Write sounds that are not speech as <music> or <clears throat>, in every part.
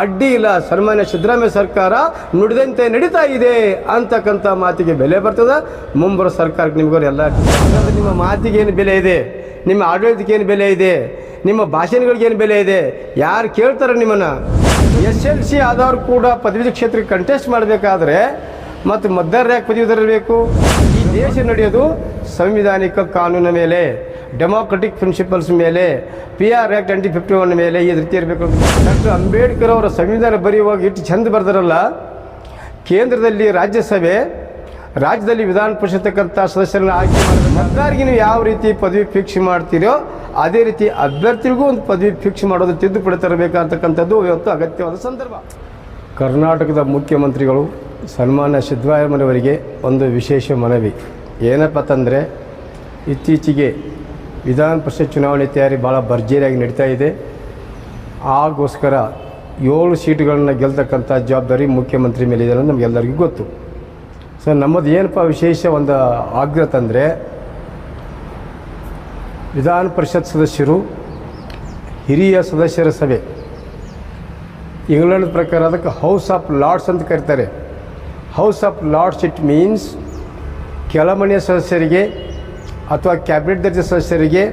ಅಡ್ಡಿ ಇಲ್ಲ, ಸನ್ಮಾನ್ಯ ಸಿದ್ದರಾಮಯ್ಯ ಸರ್ಕಾರ ನುಡಿದಂತೆ ನಡೀತಾ ಇದೆ ಅಂತಕ್ಕಂಥ ಮಾತಿಗೆ ಬೆಲೆ ಬರ್ತದ? ಮುಂಬರೋ ಸರ್ಕಾರಕ್ಕೆ ನಿಮಗೋರು ಎಲ್ಲ ನಿಮ್ಮ ಮಾತಿಗೆ ಏನು ಬೆಲೆ ಇದೆ? ನಿಮ್ಮ ಆಡಳಿತಕ್ಕೆ ಏನು ಬೆಲೆ ಇದೆ? ನಿಮ್ಮ ಭಾಷಣಗಳಿಗೆ ಏನು ಬೆಲೆ ಇದೆ? ಯಾರು ಕೇಳ್ತಾರೆ ನಿಮ್ಮನ್ನು? ಎಸ್ ಎಲ್ ಸಿ ಆದವರು ಕೂಡ ಪದವಿ ಕ್ಷೇತ್ರಕ್ಕೆ ಕಂಟೆಸ್ಟ್ ಮಾಡಬೇಕಾದ್ರೆ ಮತ್ತು ಮತದಾರರು ಪದವೀಧರರು ಈ ದೇಶ ನಡೆಯೋದು ಸಂವಿಧಾನಿಕ ಕಾನೂನಿನ ಮೇಲೆ. ಡೆಮೋಕ್ರೆಟಿಕ್ ಪ್ರಿನ್ಸಿಪಲ್ಸ್ ಮೇಲೆ P R act twenty fifty one ಮೇಲೆ ಈ ರೀತಿ ಇರಬೇಕು. ಡಾಕ್ಟರ್ ಅಂಬೇಡ್ಕರ್ ಅವರ ಸಂವಿಧಾನ ಬರೆಯುವಾಗ ಇಟ್ಟು ಚಂದ ಬರೆದರಲ್ಲ? ಕೇಂದ್ರದಲ್ಲಿ ರಾಜ್ಯಸಭೆ, ರಾಜ್ಯದಲ್ಲಿ ವಿಧಾನ ಪರಿಷತ್ತಕ್ಕಂಥ ಸದಸ್ಯರನ್ನು ಆಯ್ಕೆ ಮಾಡಿದ್ರೆ ಸರ್ಕಾರಿಗೆ ನೀವು ಯಾವ ರೀತಿ ಪದವಿ ಫಿಕ್ಸ್ ಮಾಡ್ತೀರೋ, ಅದೇ ರೀತಿ ಅಭ್ಯರ್ಥಿಗೂ ಒಂದು ಪದವಿ ಫಿಕ್ಸ್ ಮಾಡೋದು ತಿದ್ದುಪಡಿ ತರಬೇಕಂತಕ್ಕಂಥದ್ದು ಇವತ್ತು ಅಗತ್ಯವಾದ ಸಂದರ್ಭ. ಕರ್ನಾಟಕದ ಮುಖ್ಯಮಂತ್ರಿಗಳು, ಸನ್ಮಾನ್ಯ ಸಿದ್ದರಾಮಯ್ಯನವರಿಗೆ ಒಂದು ವಿಶೇಷ ಮನವಿ. ಏನಪ್ಪ ಅಂತಂದರೆ ಇತ್ತೀಚೆಗೆ ವಿಧಾನ ಪರಿಷತ್ ಚುನಾವಣೆ ತಯಾರಿ ಭಾಳ ಭರ್ಜರಿಯಾಗಿ ನಡೀತಾ ಇದೆ. ಆಗೋಸ್ಕರ ಏಳು ಸೀಟುಗಳನ್ನು ಗೆಲ್ತಕ್ಕಂಥ ಜವಾಬ್ದಾರಿ ಮುಖ್ಯಮಂತ್ರಿ ಮೇಲೆ ಇದೆ ಅನ್ನೋದು ನಮಗೆಲ್ಲರಿಗೂ ಗೊತ್ತು. ಸೊ ನಮ್ಮದು ಏನಪ್ಪ ವಿಶೇಷ ಒಂದು ಆಗ್ರಹ ತಂದರೆ ವಿಧಾನ ಪರಿಷತ್ ಸದಸ್ಯರು ಹಿರಿಯ ಸದಸ್ಯರ ಸಭೆ. ಇಂಗ್ಲೆಂಡ್ ಪ್ರಕಾರ ಅದಕ್ಕೆ ಹೌಸ್ ಆಫ್ ಲಾರ್ಡ್ಸ್ ಅಂತ ಕರೀತಾರೆ. House of lords it means ಕೆಳಮನೆಯ ಸದಸ್ಯರಿಗೆ ಅಥವಾ ಕ್ಯಾಬಿನೆಟ್ ದರ್ಜೆ ಸದಸ್ಯರಿಗೆ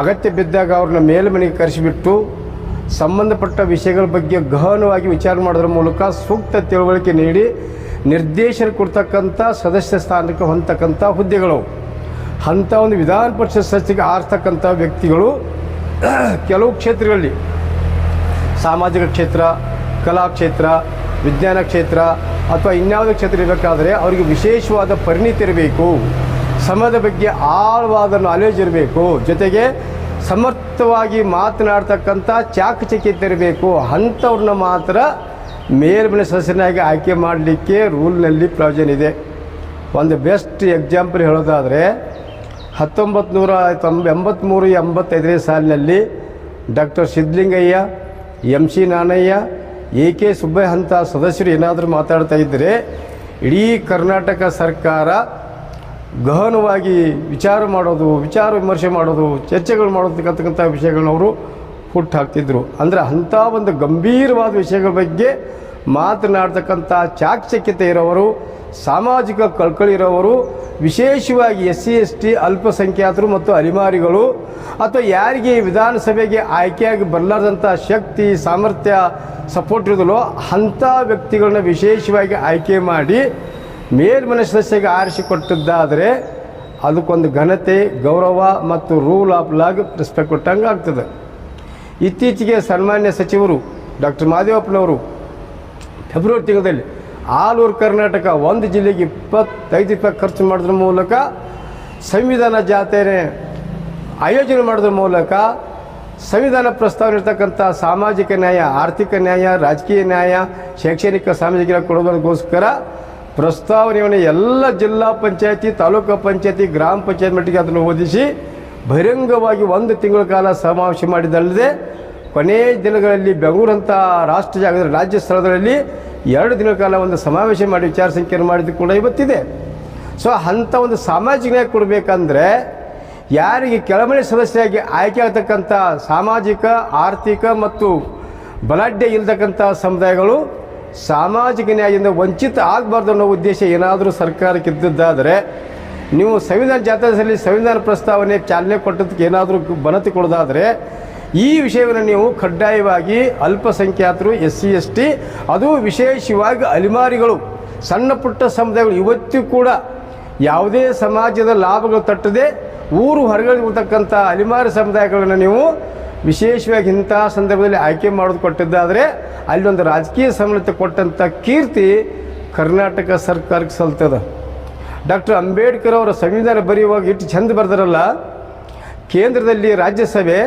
ಅಗತ್ಯ ಬಿದ್ದಾಗ ಅವ್ರನ್ನ ಮೇಲ್ಮನೆಗೆ ಕರೆಸಿಬಿಟ್ಟು ಸಂಬಂಧಪಟ್ಟ ವಿಷಯಗಳ ಬಗ್ಗೆ ಗಹನವಾಗಿ ವಿಚಾರ ಮಾಡೋದ್ರ ಮೂಲಕ ಸೂಕ್ತ ತಿಳುವಳಿಕೆ ನೀಡಿ ನಿರ್ದೇಶನ ಕೊಡ್ತಕ್ಕಂಥ ಸದಸ್ಯ ಸ್ಥಾನಕ್ಕೆ ಹೊಂದತಕ್ಕಂಥ ಹುದ್ದೆಗಳು. ಅಂಥ ಒಂದು ವಿಧಾನ ಪರಿಷತ್ ಸದಸ್ಯರಿಗೆ ಆರ್ತಕ್ಕಂಥ ವ್ಯಕ್ತಿಗಳು <clears throat> ಕೆಲವು ಕ್ಷೇತ್ರಗಳಲ್ಲಿ ಸಾಮಾಜಿಕ ಕ್ಷೇತ್ರ, ಕಲಾ ಕ್ಷೇತ್ರ, ವಿಜ್ಞಾನ ಕ್ಷೇತ್ರ ಅಥವಾ ಇನ್ಯಾವುದೇ ಕ್ಷೇತ್ರ ಇರಬೇಕಾದ್ರೆ ಅವರಿಗೆ ವಿಶೇಷವಾದ ಪರಿಣಿತಿ ಇರಬೇಕು. ಸಮಯದ ಬಗ್ಗೆ ಆಳವಾದ ನಾಲೆಜ್ ಇರಬೇಕು. ಜೊತೆಗೆ ಸಮರ್ಥವಾಗಿ ಮಾತನಾಡ್ತಕ್ಕಂಥ ಚಾಕಚಕ್ಯತೆ ಇರಬೇಕು. ಅಂಥವ್ರನ್ನ ಮಾತ್ರ ಮೇಲ್ಮನೆ ಸದಸ್ಯನಾಗಿ ಆಯ್ಕೆ ಮಾಡಲಿಕ್ಕೆ ರೂಲ್ನಲ್ಲಿ ಪ್ರಯೋಜನ ಇದೆ. ಒಂದು ಬೆಸ್ಟ್ ಎಕ್ಸಾಂಪಲ್ ಹೇಳೋದಾದರೆ ಹತ್ತೊಂಬತ್ತು ನೂರ ತೊಂಬ ಎಂಬತ್ತ್ಮೂರು ಎಂಬತ್ತೈದನೇ ಸಾಲಿನಲ್ಲಿ doctor Siddhalingaiah M C Nanaiah A K Subbaiah ಅಂತ ಸದಸ್ಯರು ಏನಾದರೂ ಮಾತಾಡ್ತಾ ಇದ್ದರೆ, ಇಡೀ ಕರ್ನಾಟಕ ಸರ್ಕಾರ ಗಹನವಾಗಿ ವಿಚಾರ ಮಾಡೋದು, ವಿಚಾರ ವಿಮರ್ಶೆ ಮಾಡೋದು, ಚರ್ಚೆಗಳು ಮಾಡೋದಕ್ಕಂತಕ್ಕಂಥ ವಿಷಯಗಳನ್ನ ಅವರು ಹುಟ್ಟು ಹಾಕ್ತಿದ್ರು. ಅಂದರೆ ಅಂಥ ಒಂದು ಗಂಭೀರವಾದ ವಿಷಯಗಳ ಬಗ್ಗೆ ಮಾತನಾಡ್ತಕ್ಕಂಥ ಚಾಕಚಕ್ಯತೆ ಇರೋವರು, ಸಾಮಾಜಿಕ ಕಳ್ಕಳಿ ಇರೋವರು, ವಿಶೇಷವಾಗಿ ಎಸ್ ಸಿ, ಎಸ್ ಟಿ, ಅಲ್ಪಸಂಖ್ಯಾತರು ಮತ್ತು ಅಲಿಮಾರಿಗಳು ಅಥವಾ ಯಾರಿಗೆ ವಿಧಾನಸಭೆಗೆ ಆಯ್ಕೆಯಾಗಿ ಬರಲಾರ್ದಂಥ ಶಕ್ತಿ, ಸಾಮರ್ಥ್ಯ ಸಪೋರ್ಟ್ ಇರೋದಿಲ್ಲೋ ಅಂಥ ವ್ಯಕ್ತಿಗಳನ್ನ ವಿಶೇಷವಾಗಿ ಆಯ್ಕೆ ಮಾಡಿ ಮೇಲ್ಮನೆ ಸದಸ್ಯಗೆ ಆರಿಸಿಕೊಟ್ಟದ್ದಾದರೆ ಅದಕ್ಕೊಂದು ಘನತೆ, ಗೌರವ ಮತ್ತು ರೂಲ್ ಆಫ್ ಲಾಗ್ ರೆಸ್ಪೆಕ್ಟ್ ಕೊಟ್ಟಂಗೆ ಆಗ್ತದೆ. ಇತ್ತೀಚೆಗೆ ಸನ್ಮಾನ್ಯ ಸಚಿವರು ಡಾಕ್ಟರ್ ಮಾದೇವಪ್ಪನವರು ಫೆಬ್ರವರಿ ತಿಂಗಳಲ್ಲಿ ಆಲ್ ಕರ್ನಾಟಕ ಒಂದು ಜಿಲ್ಲೆಗೆ ಇಪ್ಪತ್ತೈದು ರೂಪಾಯಿ ಖರ್ಚು ಮಾಡೋದ್ರ ಮೂಲಕ ಸಂವಿಧಾನ ಜಾತ್ರೆ ಆಯೋಜನೆ ಮಾಡೋದ್ರ ಮೂಲಕ ಸಂವಿಧಾನ ಪ್ರಸ್ತಾವನೆ ಇರ್ತಕ್ಕಂಥ ಸಾಮಾಜಿಕ ನ್ಯಾಯ, ಆರ್ಥಿಕ ನ್ಯಾಯ, ರಾಜಕೀಯ ನ್ಯಾಯ, ಶೈಕ್ಷಣಿಕ ಸಾಮಾಜಿಕ ಕೊಡೋದಕ್ಕೋಸ್ಕರ ಪ್ರಸ್ತಾವನೆಯನ್ನು ಎಲ್ಲ ಜಿಲ್ಲಾ ಪಂಚಾಯತಿ, ತಾಲೂಕು ಪಂಚಾಯತಿ, ಗ್ರಾಮ ಪಂಚಾಯತ್ ಮಟ್ಟಿಗೆ ಅದನ್ನು ಓದಿಸಿ ಬಹಿರಂಗವಾಗಿ ಒಂದು ತಿಂಗಳ ಕಾಲ ಸಮಾವೇಶ ಮಾಡಿದ್ದಲ್ಲದೆ ಕೊನೆಯ ದಿನಗಳಲ್ಲಿ ಬೆಂಗಳೂರಂಥ ರಾಷ್ಟ್ರ ಜಾಗದ ರಾಜ್ಯ ಸ್ಥಳದಲ್ಲಿ ಎರಡು ದಿನಗಳ ಕಾಲ ಒಂದು ಸಮಾವೇಶ ಮಾಡಿ ವಿಚಾರ ಸಂಖ್ಯೆಯನ್ನು ಮಾಡಿದ್ದು ಕೂಡ ಇವತ್ತಿದೆ. ಸೊ ಅಂಥ ಒಂದು ಸಾಮಾಜಿಕ ನ್ಯಾಯ ಕೊಡಬೇಕಂದ್ರೆ ಯಾರಿಗೆ ಕೆಳಮನೆ ಸದಸ್ಯರಾಗಿ ಆಯ್ಕೆ ಆಗ್ತಕ್ಕಂಥ ಸಾಮಾಜಿಕ, ಆರ್ಥಿಕ ಮತ್ತು ಬಲಾಢ್ಯ ಇಲ್ತಕ್ಕಂಥ ಸಮುದಾಯಗಳು ಸಾಮಾಜಿಕ ನ್ಯಾಯದಿಂದ ವಂಚಿತ ಆಗಬಾರ್ದು ಅನ್ನೋ ಉದ್ದೇಶ ಏನಾದರೂ ಸರ್ಕಾರಕ್ಕೆ ಇದ್ದದ್ದಾದರೆ ನೀವು ಸಂವಿಧಾನ ಜಾತ್ರೆಯಲ್ಲಿ ಸಂವಿಧಾನ ಪ್ರಸ್ತಾವನೆ ಚಾಲನೆ ಕೊಟ್ಟದಕ್ಕೆ ಏನಾದರೂ ಬನತಿ ಕೊಡೋದಾದರೆ ಈ ವಿಷಯವನ್ನು ನೀವು ಕಡ್ಡಾಯವಾಗಿ ಅಲ್ಪಸಂಖ್ಯಾತರು ಎಸ್ ಸಿ ಎಸ್ ಟಿ ಅದು ವಿಶೇಷವಾಗಿ ಅಲಿಮಾರಿಗಳು, ಸಣ್ಣ ಪುಟ್ಟ ಸಮುದಾಯಗಳು ಇವತ್ತಿಗೂ ಕೂಡ ಯಾವುದೇ ಸಮಾಜದ ಲಾಭಗಳು ತಟ್ಟದೆ ಊರು ಹೊರಗಡೆ ಇರ್ತಕ್ಕಂಥ ಅಲಿಮಾರಿ ಸಮುದಾಯಗಳನ್ನು ನೀವು ವಿಶೇಷವಾಗಿ ಇಂಥ ಸಂದರ್ಭದಲ್ಲಿ ಆಯ್ಕೆ ಮಾಡೋದು ಕೊಟ್ಟಿದ್ದಾದರೆ ಅಲ್ಲೊಂದು ರಾಜಕೀಯ ಸಮಾನತೆ ಕೊಟ್ಟಂಥ ಕೀರ್ತಿ ಕರ್ನಾಟಕ ಸರ್ಕಾರಕ್ಕೆ ಸಲ್ತದ. ಡಾಕ್ಟರ್ ಅಂಬೇಡ್ಕರ್ ಅವರ ಸಂವಿಧಾನ ಬರೆಯುವಾಗ ಇಟ್ಟು ಚೆಂದ ಬರೆದರಲ್ಲ. ಕೇಂದ್ರದಲ್ಲಿ ರಾಜ್ಯಸಭೆ,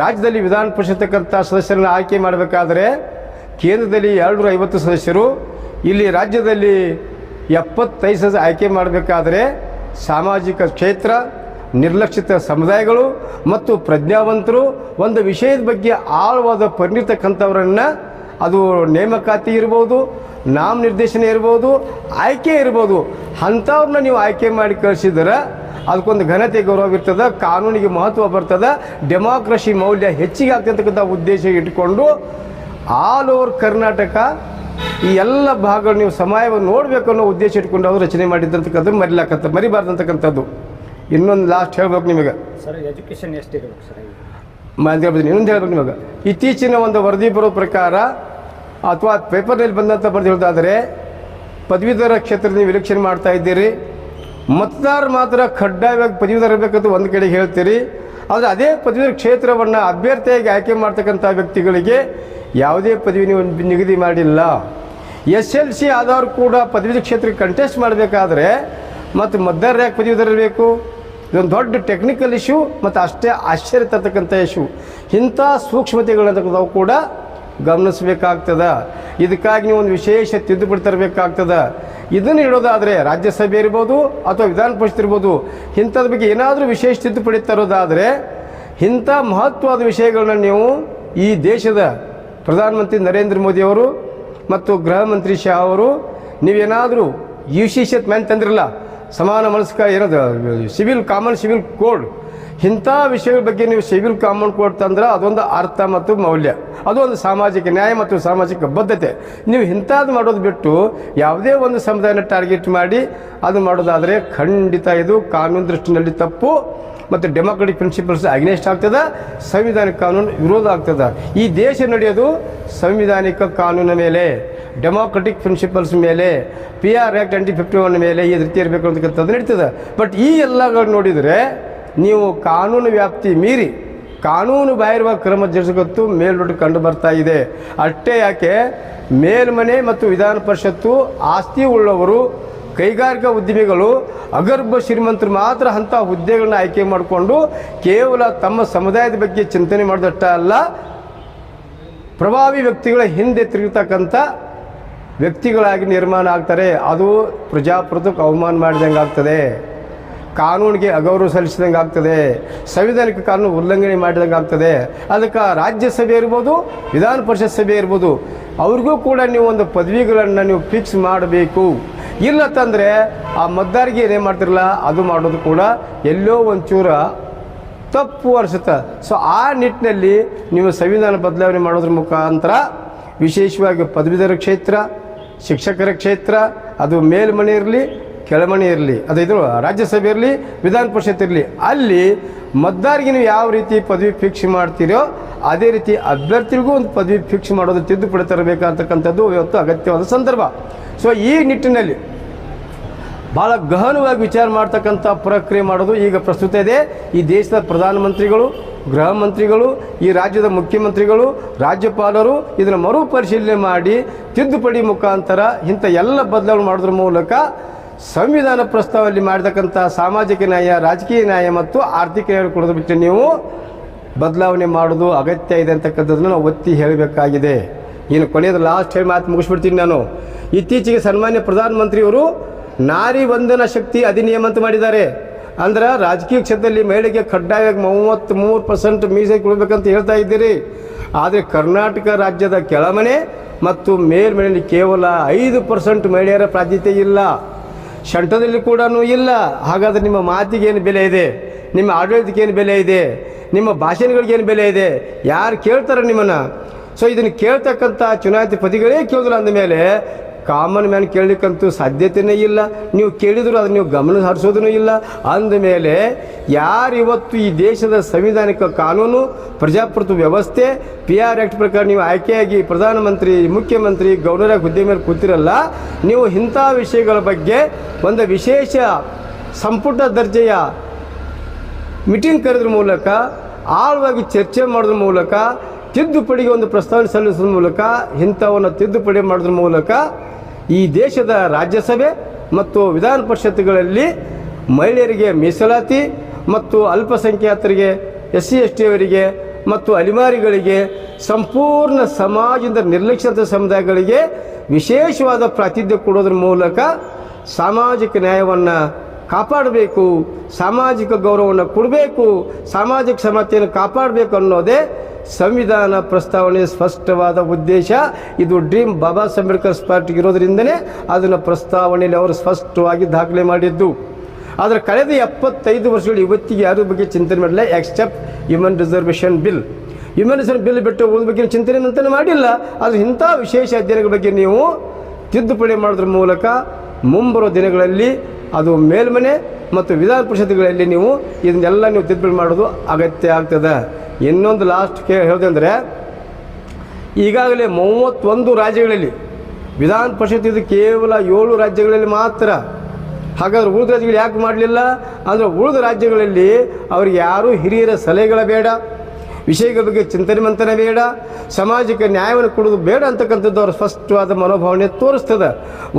ರಾಜ್ಯದಲ್ಲಿ ವಿಧಾನ ಪರಿಷತ್ತಕ್ಕಂಥ ಸದಸ್ಯರನ್ನು ಆಯ್ಕೆ ಮಾಡಬೇಕಾದ್ರೆ ಕೇಂದ್ರದಲ್ಲಿ ಎರಡುನೂರ ಐವತ್ತು ಸದಸ್ಯರು, ಇಲ್ಲಿ ರಾಜ್ಯದಲ್ಲಿ ಎಪ್ಪತ್ತೈದು ಸದಸ್ಯ ಆಯ್ಕೆ ಮಾಡಬೇಕಾದ್ರೆ ಸಾಮಾಜಿಕ ಕ್ಷೇತ್ರ ನಿರ್ಲಕ್ಷಿತ ಸಮುದಾಯಗಳು ಮತ್ತು ಪ್ರಜ್ಞಾವಂತರು ಒಂದು ವಿಷಯದ ಬಗ್ಗೆ ಆಳವಾದ ಪರಿಣಿತಕ್ಕಂಥವರನ್ನು ಅದು ನೇಮಕಾತಿ ಇರ್ಬೋದು, ನಾಮ ನಿರ್ದೇಶನ ಇರ್ಬೋದು, ಆಯ್ಕೆ ಇರ್ಬೋದು, ಅಂಥವ್ರನ್ನ ನೀವು ಆಯ್ಕೆ ಮಾಡಿ ಕಳಿಸಿದ್ರೆ ಅದಕ್ಕೊಂದು ಘನತೆ ಗೌರವ ಇರ್ತದೆ, ಕಾನೂನಿಗೆ ಮಹತ್ವ ಬರ್ತದೆ, ಡೆಮಾಕ್ರಸಿ ಮೌಲ್ಯ ಹೆಚ್ಚಿಗೆ ಆಗ್ತಕ್ಕಂಥ ಉದ್ದೇಶ ಇಟ್ಕೊಂಡು ಆಲ್ ಓವರ್ ಕರ್ನಾಟಕ ಈ ಎಲ್ಲ ಭಾಗಗಳು ನೀವು ಸಮಯವನ್ನು ನೋಡಬೇಕು ಅನ್ನೋ ಉದ್ದೇಶ ಇಟ್ಕೊಂಡು ಅವರು ರಚನೆ ಮಾಡಿದ್ದಂತಕ್ಕಂಥದ್ದು ಮರಿಲಾಕಂತ ಮರಿಬಾರ್ದಂತಕ್ಕಂಥದ್ದು. ಇನ್ನೊಂದು ಲಾಸ್ಟ್ ಹೇಳ್ಬೇಕು ನಿಮಗೆ. ಸರ್ ಎಜುಕೇಷನ್ ಎಷ್ಟು ಇರ್ಬೇಕು ಸರ್ ಇನ್ನೊಂದು ಹೇಳ್ಬೇಕು ನಿಮಗೆ. ಇತ್ತೀಚಿನ ಒಂದು ವರದಿ ಬರೋ ಪ್ರಕಾರ ಅಥವಾ ಪೇಪರ್ನಲ್ಲಿ ಬಂದಂಥ ಬರೆದು ಹೇಳೋದಾದರೆ ಪದವೀಧರ ಕ್ಷೇತ್ರ ನೀವು ವಿಲಕ್ಷಣೆ ಮಾಡ್ತಾ ಇದ್ದೀರಿ. ಮತದಾರ ಮಾತ್ರ ಕಡ್ಡಾಯವಾಗಿ ಪದವೀಧರ ಇರಬೇಕಂತ ಒಂದು ಕಡೆ ಹೇಳ್ತೀರಿ. ಆದರೆ ಅದೇ ಪದವೀಧರ ಕ್ಷೇತ್ರವನ್ನು ಅಭ್ಯರ್ಥಿಯಾಗಿ ಆಯ್ಕೆ ಮಾಡ್ತಕ್ಕಂಥ ವ್ಯಕ್ತಿಗಳಿಗೆ ಯಾವುದೇ ಪದವಿ ನೀವು ನಿಗದಿ ಮಾಡಿಲ್ಲ. ಎಸ್ ಎಲ್ ಸಿ ಆದವರು ಕೂಡ ಪದವೀಧರ ಕ್ಷೇತ್ರಕ್ಕೆ ಕಂಟೆಸ್ಟ್ ಮಾಡಬೇಕಾದ್ರೆ ಮತ್ತು ಮತದಾರರು ಯಾಕೆ ಪದವೀಧರ ಇರಬೇಕು? ಇದೊಂದು ದೊಡ್ಡ ಟೆಕ್ನಿಕಲ್ ಇಶ್ಯೂ ಮತ್ತು ಅಷ್ಟೇ ಆಶ್ಚರ್ಯ ತರ್ತಕ್ಕಂಥ ಇಶ್ಯೂ ಇಂಥ ಸೂಕ್ಷ್ಮತೆಗಳಂತಕ್ಕಂಥವು ಕೂಡ ಗಮನಿಸಬೇಕಾಗ್ತದೆ. ಇದಕ್ಕಾಗಿ ನೀವು ಒಂದು ವಿಶೇಷ ತಿದ್ದುಪಡಿ ತರಬೇಕಾಗ್ತದೆ. ಇದನ್ನು ಇಡೋದಾದರೆ ರಾಜ್ಯಸಭೆ ಇರ್ಬೋದು ಅಥವಾ ವಿಧಾನ ಪರಿಷತ್ ಇರ್ಬೋದು ಇಂಥದ್ರ ಬಗ್ಗೆ ಏನಾದರೂ ವಿಶೇಷ ತಿದ್ದುಪಡಿ ತರೋದಾದರೆ, ಇಂಥ ಮಹತ್ವದ ವಿಷಯಗಳನ್ನ ನೀವು ಈ ದೇಶದ ಪ್ರಧಾನಮಂತ್ರಿ ನರೇಂದ್ರ ಮೋದಿಯವರು ಮತ್ತು ಗೃಹ ಮಂತ್ರಿ ಶಾ ಅವರು ನೀವೇನಾದರೂ ಸಿ ಮ್ಯಾನ್ ತಂದಿರಲ್ಲ ಸಮಾನ ಮನಸ್ಕ ಏನದು ಸಿವಿಲ್ ಕಾಮನ್ ಸಿವಿಲ್ ಕೋಡ್ ಇಂಥ ವಿಷಯಗಳ ಬಗ್ಗೆ ನೀವು ಸಿವಿಲ್ ಕಾಮನ್ ಕೋರ್ಟ್ ಅದೊಂದು ಅರ್ಥ ಮತ್ತು ಮೌಲ್ಯ. ಅದು ಒಂದು ಸಾಮಾಜಿಕ ನ್ಯಾಯ ಮತ್ತು ಸಾಮಾಜಿಕ ಬದ್ಧತೆ. ನೀವು ಇಂಥದ್ದು ಮಾಡೋದು ಬಿಟ್ಟು ಯಾವುದೇ ಒಂದು ಸಮುದಾಯನ ಟಾರ್ಗೆಟ್ ಮಾಡಿ ಅದು ಮಾಡೋದಾದರೆ ಖಂಡಿತ ಇದು ಕಾನೂನು ದೃಷ್ಟಿನಲ್ಲಿ ತಪ್ಪು ಮತ್ತು ಡೆಮೋಕ್ರೆಟಿಕ್ ಪ್ರಿನ್ಸಿಪಲ್ಸ್ ಅಗ್ನೆಸ್ಟ್ ಆಗ್ತದೆ, ಸಂವಿಧಾನಿಕ ಕಾನೂನು ವಿರೋಧ ಆಗ್ತದೆ. ಈ ದೇಶ ನಡೆಯೋದು ಸಂವಿಧಾನಿಕ ಕಾನೂನಿನ ಮೇಲೆ, ಡೆಮೊಕ್ರೆಟಿಕ್ ಪ್ರಿನ್ಸಿಪಲ್ಸ್ ಮೇಲೆ, P R act twenty fifty one ಮೇಲೆ ಈ ರೀತಿ ಇರಬೇಕು ಅಂತಕ್ಕಂಥದ್ದು ನಡೀತದೆ. ಬಟ್ ಈ ಎಲ್ಲಗಳು ನೋಡಿದರೆ ನೀವು ಕಾನೂನು ವ್ಯಾಪ್ತಿ ಮೀರಿ ಕಾನೂನು ಬಾಹಿರುವ ಕ್ರಮ ಜರುಗತ್ತು ಮೇಲ್ನೋಟ ಕಂಡು ಬರ್ತಾ ಇದೆ. ಅಷ್ಟೇ ಯಾಕೆ, ಮೇಲ್ಮನೆ ಮತ್ತು ವಿಧಾನ ಪರಿಷತ್ತು ಆಸ್ತಿ ಉಳ್ಳವರು, ಕೈಗಾರಿಕಾ ಉದ್ಯಮಿಗಳು, ಅಗರ್ಭ ಶ್ರೀಮಂತರು ಮಾತ್ರ ಅಂಥ ಹುದ್ದೆಗಳನ್ನ ಆಯ್ಕೆ ಮಾಡಿಕೊಂಡು ಕೇವಲ ತಮ್ಮ ಸಮುದಾಯದ ಬಗ್ಗೆ ಚಿಂತನೆ ಮಾಡಿದಷ್ಟ ಅಲ್ಲ, ಪ್ರಭಾವಿ ವ್ಯಕ್ತಿಗಳ ಹಿಂದೆ ತಿರುಗತಕ್ಕಂಥ ವ್ಯಕ್ತಿಗಳಾಗಿ ನಿರ್ಮಾಣ ಆಗ್ತಾರೆ. ಅದು ಪ್ರಜಾಪ್ರಭುತ್ವಕ್ಕೆ ಅವಮಾನ ಮಾಡಿದಂಗೆ ಆಗ್ತದೆ ಕಾನೂನಿಗೆ ಅಗೌರವ ಸಲ್ಲಿಸಿದಂಗೆ ಆಗ್ತದೆ ಸಂವಿಧಾನಿಕ ಕಾನೂನು ಉಲ್ಲಂಘನೆ ಮಾಡಿದಂಗೆ ಆಗ್ತದೆ, ಅದಕ್ಕೆ ರಾಜ್ಯಸಭೆ ಇರ್ಬೋದು, ವಿಧಾನ ಪರಿಷತ್ ಸಭೆ ಇರ್ಬೋದು, ಅವ್ರಿಗೂ ಕೂಡ ನೀವು ಒಂದು ಪದವಿಗಳನ್ನು ನೀವು ಫಿಕ್ಸ್ ಮಾಡಬೇಕು. ಇಲ್ಲ ತಂದರೆ ಆ ಮದ್ದಾರಿಗೆ ಏನೇ ಮಾಡ್ತಿರಲ್ಲ, ಅದು ಮಾಡೋದು ಕೂಡ ಎಲ್ಲೋ ಒಂಚೂರ ತಪ್ಪು ಅನಿಸುತ್ತೆ. ಸೊ ಆ ನಿಟ್ಟಿನಲ್ಲಿ ನೀವು ಸಂವಿಧಾನ ಬದಲಾವಣೆ ಮಾಡೋದ್ರ ಮುಖಾಂತರ ವಿಶೇಷವಾಗಿ ಪದವೀಧರ ಕ್ಷೇತ್ರ, ಶಿಕ್ಷಕರ ಕ್ಷೇತ್ರ, ಅದು ಮೇಲ್ಮನೆ ಇರಲಿ ಕೆಳಮನೆ ಇರಲಿ, ಅದು ಇದು ರಾಜ್ಯಸಭೆ ಇರಲಿ, ವಿಧಾನ ಪರಿಷತ್ ಇರಲಿ, ಅಲ್ಲಿ ಮತದಾರಿಗೆ ನೀವು ಯಾವ ರೀತಿ ಪದವಿ ಫಿಕ್ಸ್ ಮಾಡ್ತೀರೋ ಅದೇ ರೀತಿ ಅಭ್ಯರ್ಥಿಗೂ ಒಂದು ಪದವಿ ಫಿಕ್ಸ್ ಮಾಡೋದು ತಿದ್ದುಪಡಿ ತರಬೇಕಂತಕ್ಕಂಥದ್ದು ಇವತ್ತು ಅಗತ್ಯವಾದ ಸಂದರ್ಭ. ಸೊ ಈ ನಿಟ್ಟಿನಲ್ಲಿ ಭಾಳ ಗಹನವಾಗಿ ವಿಚಾರ ಮಾಡ್ತಕ್ಕಂಥ ಪ್ರಕ್ರಿಯೆ ಮಾಡೋದು ಈಗ ಪ್ರಸ್ತುತ ಇದೆ. ಈ ದೇಶದ ಪ್ರಧಾನಮಂತ್ರಿಗಳು, ಗೃಹ ಮಂತ್ರಿಗಳು, ಈ ರಾಜ್ಯದ ಮುಖ್ಯಮಂತ್ರಿಗಳು, ರಾಜ್ಯಪಾಲರು ಇದನ್ನು ಮರುಪರಿಶೀಲನೆ ಮಾಡಿ ತಿದ್ದುಪಡಿ ಮುಖಾಂತರ ಇಂಥ ಎಲ್ಲ ಬದಲಾವಣೆ ಮಾಡೋದ್ರ ಮೂಲಕ ಸಂವಿಧಾನ ಪ್ರಸ್ತಾವದಲ್ಲಿ ಮಾಡ್ತಕ್ಕಂಥ ಸಾಮಾಜಿಕ ನ್ಯಾಯ, ರಾಜಕೀಯ ನ್ಯಾಯ ಮತ್ತು ಆರ್ಥಿಕ ನ್ಯಾಯ ಕೊಡೋದು ಬಿಟ್ಟು ನೀವು ಬದಲಾವಣೆ ಮಾಡೋದು ಅಗತ್ಯ ಇದೆ ಅಂತಕ್ಕಂಥದ್ದನ್ನು ನಾವು ಒತ್ತಿ ಹೇಳಬೇಕಾಗಿದೆ. ಇನ್ನು ಕೊನೆಯದು ಲಾಸ್ಟ್ ಹೇಳಿ ಮಾತು ಮುಗಿಸ್ಬಿಡ್ತೀನಿ ನಾನು. ಇತ್ತೀಚೆಗೆ ಸನ್ಮಾನ್ಯ ಪ್ರಧಾನಮಂತ್ರಿಯವರು ನಾರಿ ವಂದನ ಶಕ್ತಿ ಅಧಿನಿಯಮ ಅಂತ ಮಾಡಿದ್ದಾರೆ. ಅಂದ್ರೆ ರಾಜಕೀಯ ಕ್ಷೇತ್ರದಲ್ಲಿ ಮಹಿಳೆಗೆ ಕಡ್ಡಾಯವಾಗಿ ಮೂವತ್ತ್ ಮೂರು ಪರ್ಸೆಂಟ್ ಮೀಸಲು ಕೊಡಬೇಕಂತ ಹೇಳ್ತಾ ಇದ್ದೀರಿ. ಆದರೆ ಕರ್ನಾಟಕ ರಾಜ್ಯದ ಕೆಳಮನೆ ಮತ್ತು ಮೇಲ್ಮನೆಯಲ್ಲಿ ಕೇವಲ ಐದು ಪರ್ಸೆಂಟ್ ಮಹಿಳೆಯರ ಪ್ರಾಧ್ಯತೆ ಇಲ್ಲ. ಶಂಠದಲ್ಲಿ ಕೂಡ ಇಲ್ಲ. ಹಾಗಾದ್ರೆ ನಿಮ್ಮ ಮಾತಿಗೆ ಏನು ಬೆಲೆ ಇದೆ? ನಿಮ್ಮ ಆಡಳಿತಕ್ಕೆ ಏನು ಬೆಲೆ ಇದೆ? ನಿಮ್ಮ ಭಾಷಣಗಳಿಗೆ ಏನು ಬೆಲೆ ಇದೆ? ಯಾರು ಕೇಳ್ತಾರೆ ನಿಮ್ಮನ್ನು? ಸೊ ಇದನ್ನು ಕೇಳ್ತಕ್ಕಂಥ ಚುನಾಯಿತ ಪತಿಗಳೇ ಕೇಳಿದ್ರು ಅಂದಮೇಲೆ ಕಾಮನ್ ಮ್ಯಾನ್ ಕೇಳಲಿಕ್ಕಂತೂ ಸಾಧ್ಯತೆಯೇ ಇಲ್ಲ. ನೀವು ಕೇಳಿದ್ರು ಅದನ್ನು ನೀವು ಗಮನ ಹರಿಸೋದೂ ಇಲ್ಲ. ಅಂದಮೇಲೆ ಯಾರು ಇವತ್ತು ಈ ದೇಶದ ಸಂವಿಧಾನಿಕ ಕಾನೂನು, ಪ್ರಜಾಪ್ರಭುತ್ವ ವ್ಯವಸ್ಥೆ ಪಿ ಆರ್ ಆ್ಯಕ್ಟ್ ಪ್ರಕಾರ ನೀವು ಆಯ್ಕೆಯಾಗಿ ಪ್ರಧಾನಮಂತ್ರಿ, ಮುಖ್ಯಮಂತ್ರಿ, ಗೌರ್ನರ ಹುದ್ದೆ ಮೇಲೆ ಕೂತಿರಲ್ಲ, ನೀವು ಇಂಥ ವಿಷಯಗಳ ಬಗ್ಗೆ ಒಂದು ವಿಶೇಷ ಸಂಪುಟ ದರ್ಜೆಯ ಮೀಟಿಂಗ್ ಕರೆದ್ರ ಮೂಲಕ, ಆಳವಾಗಿ ಚರ್ಚೆ ಮಾಡೋದ್ರ ಮೂಲಕ ತಿದ್ದುಪಡಿಗೆ ಒಂದು ಪ್ರಸ್ತಾವನೆ ಸಲ್ಲಿಸೋದ್ರ ಮೂಲಕ, ಇಂಥವನ್ನು ತಿದ್ದುಪಡಿ ಮಾಡೋದ್ರ ಮೂಲಕ ಈ ದೇಶದ ರಾಜ್ಯಸಭೆ ಮತ್ತು ವಿಧಾನ ಪರಿಷತ್ತುಗಳಲ್ಲಿ ಮಹಿಳೆಯರಿಗೆ ಮೀಸಲಾತಿ ಮತ್ತು ಅಲ್ಪಸಂಖ್ಯಾತರಿಗೆ ಎಸ್ ಸಿ ಎಸ್ ಟಿಯವರಿಗೆ ಮತ್ತು ಅಲಿಮಾರಿಗಳಿಗೆ ಸಂಪೂರ್ಣ ಸಮಾಜದ ನಿರ್ಲಕ್ಷಿತ ಸಮುದಾಯಗಳಿಗೆ ವಿಶೇಷವಾದ ಪ್ರಾತಿನಿಧ್ಯ ಕೊಡೋದ್ರ ಮೂಲಕ ಸಾಮಾಜಿಕ ನ್ಯಾಯವನ್ನು ಕಾಪಾಡಬೇಕು, ಸಾಮಾಜಿಕ ಗೌರವವನ್ನು ಕೊಡಬೇಕು, ಸಾಮಾಜಿಕ ಸಮತೆಯನ್ನು ಕಾಪಾಡಬೇಕು ಅನ್ನೋದೇ ಸಂವಿಧಾನ ಪ್ರಸ್ತಾವನೆ ಸ್ಪಷ್ಟವಾದ ಉದ್ದೇಶ. ಇದು ಡ್ರೀಮ್ ಬಾಬಾ ಸಾಹೇಬ್ ಅಂಬೇಡ್ಕರ್ ಪಾರ್ಟಿಗೆ ಇರೋದ್ರಿಂದನೇ ಅದನ್ನು ಪ್ರಸ್ತಾವನೆಯಲ್ಲಿ ಅವರು ಸ್ಪಷ್ಟವಾಗಿ ದಾಖಲೆ ಮಾಡಿದ್ದು. ಆದರೆ ಕಳೆದ ಎಪ್ಪತ್ತೈದು ವರ್ಷಗಳು ಇವತ್ತಿಗೆ ಯಾರ ಬಗ್ಗೆ ಚಿಂತನೆ ಮಾಡಿಲ್ಲ ಎಕ್ಸೆಪ್ಟ್ ಹ್ಯೂಮನ್ ರಿಸರ್ವೇಷನ್ ಬಿಲ್ ವಿಮರ್ಶನ ಬಿಲ್ ಬಿಟ್ಟು ಓದ್ ಬಗ್ಗೆ ಚಿಂತನೆ ಅಂತಲೇ ಮಾಡಿಲ್ಲ. ಆದರೆ ಇಂಥ ವಿಶೇಷ ಅಧ್ಯಯನಗಳ ಬಗ್ಗೆ ನೀವು ತಿದ್ದುಪಡಿ ಮಾಡೋದ್ರ ಮೂಲಕ ಮುಂಬರುವ ದಿನಗಳಲ್ಲಿ ಅದು ಮೇಲ್ಮನೆ ಮತ್ತು ವಿಧಾನ ಪರಿಷತ್ಗಳಲ್ಲಿ ನೀವು ಇದನ್ನೆಲ್ಲ ನೀವು ತಿದ್ದುಪಡಿ ಮಾಡೋದು ಅಗತ್ಯ ಆಗ್ತದೆ. ಇನ್ನೊಂದು ಲಾಸ್ಟ್ ಕೇ ಹೇಳೋದಂದರೆ ಈಗಾಗಲೇ ಮೂವತ್ತೊಂದು ರಾಜ್ಯಗಳಲ್ಲಿ, ವಿಧಾನ ಪರಿಷತ್ ಇದು ಕೇವಲ ಏಳು ರಾಜ್ಯಗಳಲ್ಲಿ ಮಾತ್ರ. ಹಾಗಾದ್ರೆ ಉಳಿದ ರಾಜ್ಯಗಳು ಯಾಕೆ ಮಾಡಲಿಲ್ಲ? ಅಂದರೆ ಉಳಿದ ರಾಜ್ಯಗಳಲ್ಲಿ ಅವ್ರಿಗೆ ಯಾರೂ ಹಿರಿಯರ ಸಲಹೆಗಳ ಬೇಡ, ವಿಷಯಗಳ ಬಗ್ಗೆ ಚಿಂತನೆ ಮಂತನ ಬೇಡ, ಸಮಾಜಕ್ಕೆ ನ್ಯಾಯವನ್ನು ಕೊಡೋದು ಬೇಡ ಅಂತಕ್ಕಂಥದ್ದು ಅವ್ರ ಸ್ಪಷ್ಟವಾದ ಮನೋಭಾವನೆ ತೋರಿಸ್ತದೆ.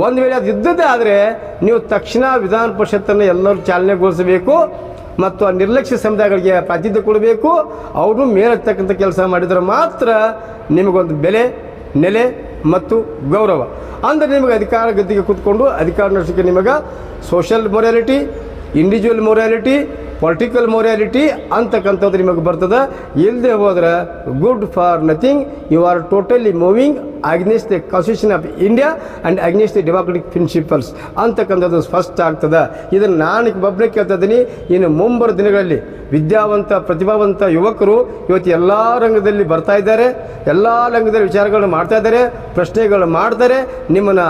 ಒಂದು ವೇಳೆ ಅದು ಇದ್ದದ್ದೇ ಆದರೆ, ನೀವು ತಕ್ಷಣ ವಿಧಾನ ಪರಿಷತ್ತನ್ನು ಎಲ್ಲರೂ ಚಾಲನೆಗೊಳಿಸಬೇಕು. ಮತ್ತು ಆ ನಿರ್ಲಕ್ಷ್ಯ ಸಮುದಾಯಗಳಿಗೆ ಪ್ರಾತಿನಿಧ್ಯ ಕೊಡಬೇಕು. ಅವರು ಮೇಲಿರ್ತಕ್ಕಂಥ ಕೆಲಸ ಮಾಡಿದರೆ ಮಾತ್ರ ನಿಮಗೊಂದು ಬೆಲೆ, ನೆಲೆ ಮತ್ತು ಗೌರವ. ಅಂದರೆ ನಿಮಗೆ ಅಧಿಕಾರ ಗದ್ದಿಗೆ ಕೂತ್ಕೊಂಡು ಅಧಿಕಾರ ನಡೆಸೋಕ್ಕೆ ನಿಮಗೆ social morality individual morality political morality ಅಂತಕ್ಕಂಥದ್ದು ನಿಮಗೆ ಬರ್ತದೆ. ಇಲ್ಲದೆ ಹೋದ್ರೆ good for nothing you are totally moving against the constitution of India and against the democratic principles ಅಂತಕ್ಕಂಥದ್ದು ಸ್ಪಷ್ಟ ಆಗ್ತದೆ. ಇದನ್ನು ನಾನು ಒಬ್ಬನೇ ಕೇಳ್ತಾ ಇದ್ದೀನಿ. ಇನ್ನು ಮುಂಬರುವ ದಿನಗಳಲ್ಲಿ ವಿದ್ಯಾವಂತ, ಪ್ರತಿಭಾವಂತ ಯುವಕರು ಇವತ್ತು ಎಲ್ಲ ರಂಗದಲ್ಲಿ ಬರ್ತಾ ಇದ್ದಾರೆ. ಎಲ್ಲ ರಂಗದಲ್ಲಿ ವಿಚಾರಗಳನ್ನು ಮಾಡ್ತಾ ಇದ್ದಾರೆ. ಪ್ರಶ್ನೆಗಳು ಮಾಡ್ತಾರೆ. ನಿಮ್ಮನ್ನು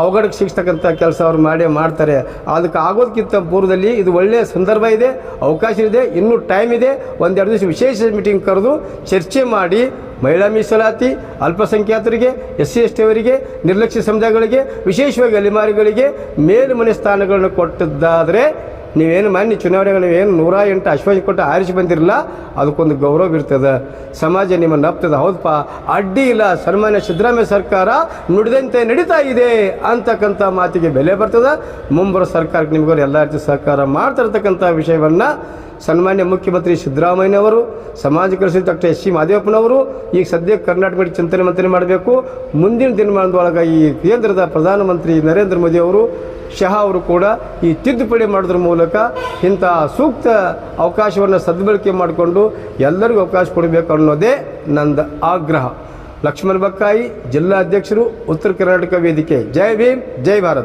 ಅವಘಡಕ್ಕೆ ಸಿಗ್ತಕ್ಕಂಥ ಕೆಲಸ ಅವ್ರು ಮಾಡೇ ಮಾಡ್ತಾರೆ. ಅದಕ್ಕೆ ಆಗೋದಕ್ಕಿಂತ ಪೂರ್ವದಲ್ಲಿ ಇದು ಒಳ್ಳೆಯ ಸಂದರ್ಭ ಇದೆ, ಅವಕಾಶ ಇದೆ, ಇನ್ನೂ ಟೈಮ್ ಇದೆ. ಒಂದೆರಡು ದಿವಸ ವಿಶೇಷ ಮೀಟಿಂಗ್ ಕರೆದು ಚರ್ಚೆ ಮಾಡಿ ಮಹಿಳಾ ಮೀಸಲಾತಿ, ಅಲ್ಪಸಂಖ್ಯಾತರಿಗೆ, ಎಸ್ ಸಿ ಎಸ್ ಟಿ ಅವರಿಗೆ, ನಿರ್ಲಕ್ಷ್ಯ ಸಮುದಾಯಗಳಿಗೆ ವಿಶೇಷವಾಗಿ ಅಲೆಮಾರಿಗಳಿಗೆ ಮೇಲ್ಮನೆ ಸ್ಥಾನಗಳನ್ನು ಕೊಟ್ಟದ್ದಾದರೆ ನೀವೇನು ಮಾನ್ಯ ಚುನಾವಣೆಗಳು ಏನು ನೂರ ಎಂಟು ಆಶ್ವಾಸ ಕೊಟ್ಟು ಆರಿಸಿ ಬಂದಿರಲ್ಲ, ಅದಕ್ಕೊಂದು ಗೌರವ ಇರ್ತದೆ ಸಮಾಜ ನಿಮ್ಮನ್ನು ನಪ್ತದೆ, ಹೌದಪ್ಪ. ಅಡ್ಡಿ ಇಲ್ಲ, ಸನ್ಮಾನ್ಯ ಸಿದ್ದರಾಮಯ್ಯ ಸರ್ಕಾರ ನುಡಿದಂತೆ ನಡೀತಾ ಇದೆ ಅಂತಕ್ಕಂಥ ಮಾತಿಗೆ ಬೆಲೆ ಬರ್ತದೆ. ಮುಂಬರೋ ಸರ್ಕಾರಕ್ಕೆ ನಿಮಗೂ ಎಲ್ಲ ರೀತಿ ಸಹಕಾರ ಮಾಡ್ತಾ ಇರ್ತಕ್ಕಂಥ ವಿಷಯವನ್ನು ಸನ್ಮಾನ್ಯ ಮುಖ್ಯಮಂತ್ರಿ ಸಿದ್ದರಾಮಯ್ಯನವರು, ಸಮಾಜ ಕಳಿಸಿ ಡಾಕ್ಟರ್ ಎಸ್ ಸಿ ಮಾದೇವಪ್ಪನವರು, ಈಗ ಸದ್ಯ ಕರ್ನಾಟಕ ಚಿಂತನೆ ಮಂತ್ರಿ ಮಾಡಬೇಕು. ಮುಂದಿನ ದಿನಮಾನದೊಳಗೆ ಈ ಕೇಂದ್ರದ ಪ್ರಧಾನಮಂತ್ರಿ ನರೇಂದ್ರ ಮೋದಿ ಅವರು ಶಹಾ ಅವರು ಕೂಡ ಈ ತಿದ್ದುಪಡಿ ಮಾಡೋದ್ರ ಮೂಲಕ ಇಂಥ ಸೂಕ್ತ ಅವಕಾಶವನ್ನು ಸದ್ಬಳಕೆ ಮಾಡಿಕೊಂಡು ಎಲ್ಲರಿಗೂ ಅವಕಾಶ ಕೊಡಬೇಕು ಅನ್ನೋದೇ ನಂದು ಆಗ್ರಹ. ಲಕ್ಷ್ಮಣ ಬಕ್ಕಾಯಿ ಜಿಲ್ಲಾ ಅಧ್ಯಕ್ಷರು ಉತ್ತರ ಕರ್ನಾಟಕ ವೇದಿಕೆ. ಜೈ ಭೀಮ್, ಜೈ ಭಾರತ್.